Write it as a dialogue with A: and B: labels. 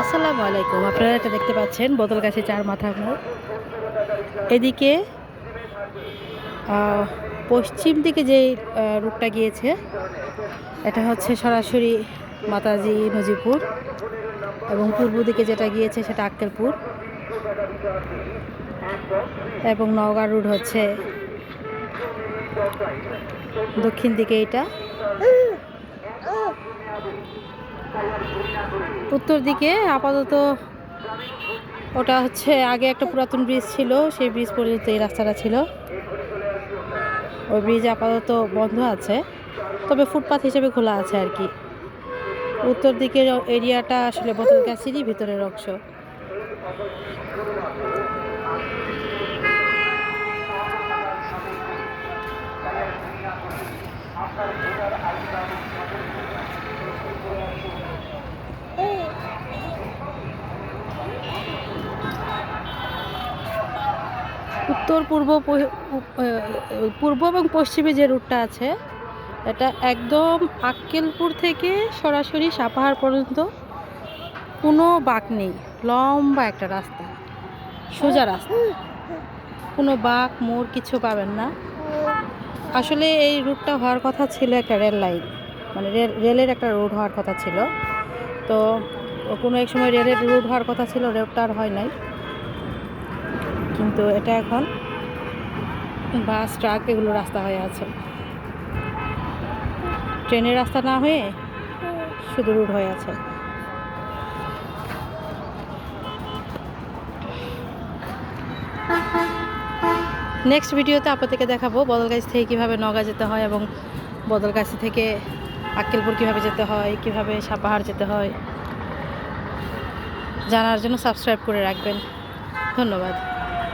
A: আসসালামু আলাইকুম। আপনারা এটা দেখতে পাচ্ছেন বদলগাছি চার মাথা মোড়। এদিকে পশ্চিম দিকে যে রুটটা গিয়েছে, এটা হচ্ছে সরাসরি মাতাজি নজিপুর এবং পূর্ব দিকে যেটা গিয়েছে সেটা আক্কেলপুর এবং নওগাঁ রুট হচ্ছে দক্ষিণ দিকে এটা উত্তর দিকে আপাতত ওটা হচ্ছে আগে একটা পুরাতন ব্রিজ ছিল, সেই ব্রিজ পর্যন্ত এই রাস্তাটা ছিল। ওই ব্রিজ আপাতত বন্ধ আছে, তবে ফুটপাথ হিসেবে খোলা আছে আর কি। উত্তর দিকের এরিয়াটা আসলে বোতলগাছিরই ভিতরের অংশ। উত্তর, পূর্ব পূর্ব এবং পশ্চিমে যে রুটটা আছে, এটা একদম আক্কেলপুর থেকে সরাসরি সাপাহার পর্যন্ত কোনো বাঁক নেই, লম্বা একটা রাস্তা, সোজা রাস্তা। কোনো বাঁক, মোড় কিছু পাবেন না। আসলে এই রুটটা হওয়ার কথা ছিল একটা রেল লাইন মানে রেল, রেলের একটা রোড হওয়ার কথা ছিল। তো কোনো এক সময় রেলের রোড হওয়ার কথা ছিল, রোডটা আর হয় নাই। কিন্তু এটা এখন বাস, ট্রাক এগুলো রাস্তা হয়ে আছে। ট্রেনের রাস্তা না হয়ে শুধু রুট হয়ে আছে। নেক্সট ভিডিওতে আপনাদেরকে দেখাবো বদলগাছি থেকে কীভাবে নগা যেতে হয় এবং বদলগাছি থেকে আক্কেলপুর কীভাবে যেতে হয়, কীভাবে সাপাহার যেতে হয়। জানার জন্য সাবস্ক্রাইব করে রাখবেন। ধন্যবাদ।